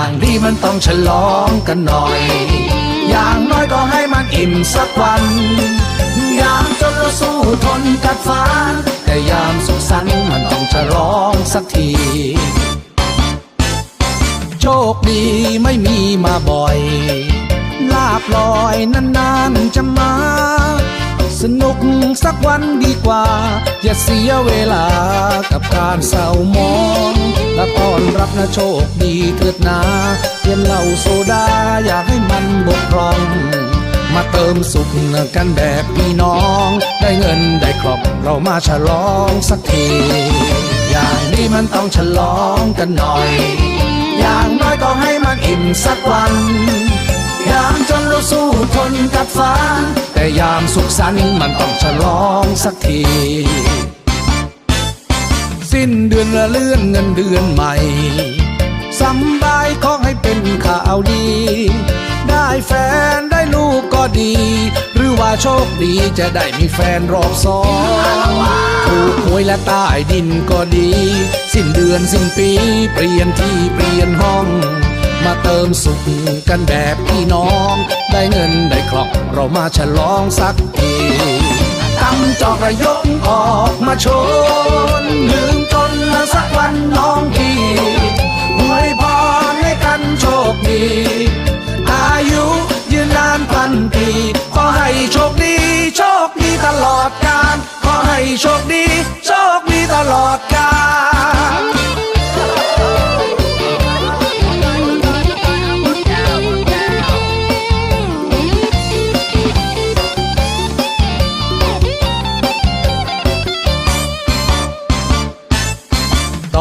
างดีมันต้องฉลองกันหน่อย อย่างน้อยก็ให้มันอิ่มสักวันยามจนเราสู้ทนกัดฟ้า แต่ยามสุขสันต์มันต้องฉลองสักที โชคดีไม่มีมาบ่อย ลาบลอยนานๆจะมา สนุกสักวันดีกว่า อย่าเสียเวลากับการเศร้ามอง นะโชคดีเถิดนาเทียนเหล้าโซดาอยากให้มันบกพร่อง มาเติมสุขกันแบบพี่น้อง ได้เงินได้ครอบเรามาฉลองสักที อย่างนี้มันต้องฉลองกันหน่อย อย่างน้อยก็ให้มันอิ่มสักวันยามจนเราสู้ทนกับฟ้าแต่ยามสุขสันต์มันต้องฉลองสักที สิ้นเดือนละเลื่อนเงินเดือนใหม่สำบายขอให้เป็นข่าวดี ได้แฟนได้ลูกก็ดี หรือว่าโชคดีจะได้มีแฟนรอบสองถูกหวยและใต้ดินก็ดี สิ้นเดือนสิ้นปีเปลี่ยนที่เปลี่ยนห้อง มาเติมสุขกันแบบพี่น้อง ได้เงินได้คล่องเรามาฉลองสักทีตั้งจอกระยกออก มาชน ลืมจนมาสักวันน้องพี่อวยพรให้กันโชคดี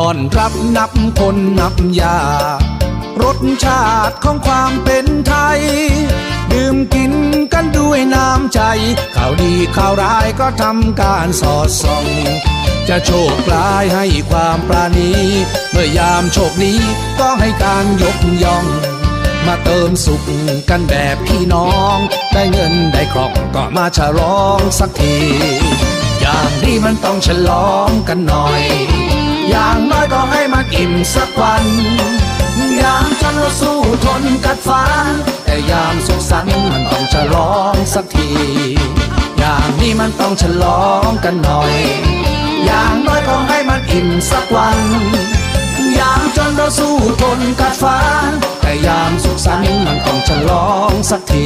ตอนรับนับคนนับยารสชาติของความเป็นไทย ดื่มกินกันด้วยน้ำใจ ข่าวดีข่าวร้ายก็ทำการสอดส่อง จะโชคร้ายให้ความปราณี เมื่อยามโชคนี้ก็ให้การยกย่อง มาเติมสุขกันแบบพี่น้อง ได้เงินได้ครองก็มาฉลองสักที อย่างนี้มันต้องฉลองกันหน่อย อย่างน อิ่มสักวัน ยามจนเราสู้ทนกัดฟ้าแต่ยามสุขสันต์มันต้องฉลองสักที อย่างนี้มันต้องฉลองกันหน่อย อย่างน้อยก็ให้มันอิ่มสักวัน ยามจนเราสู้ทนกัดฟ้าแต่ยามสุขสันต์มันต้องฉลองสักที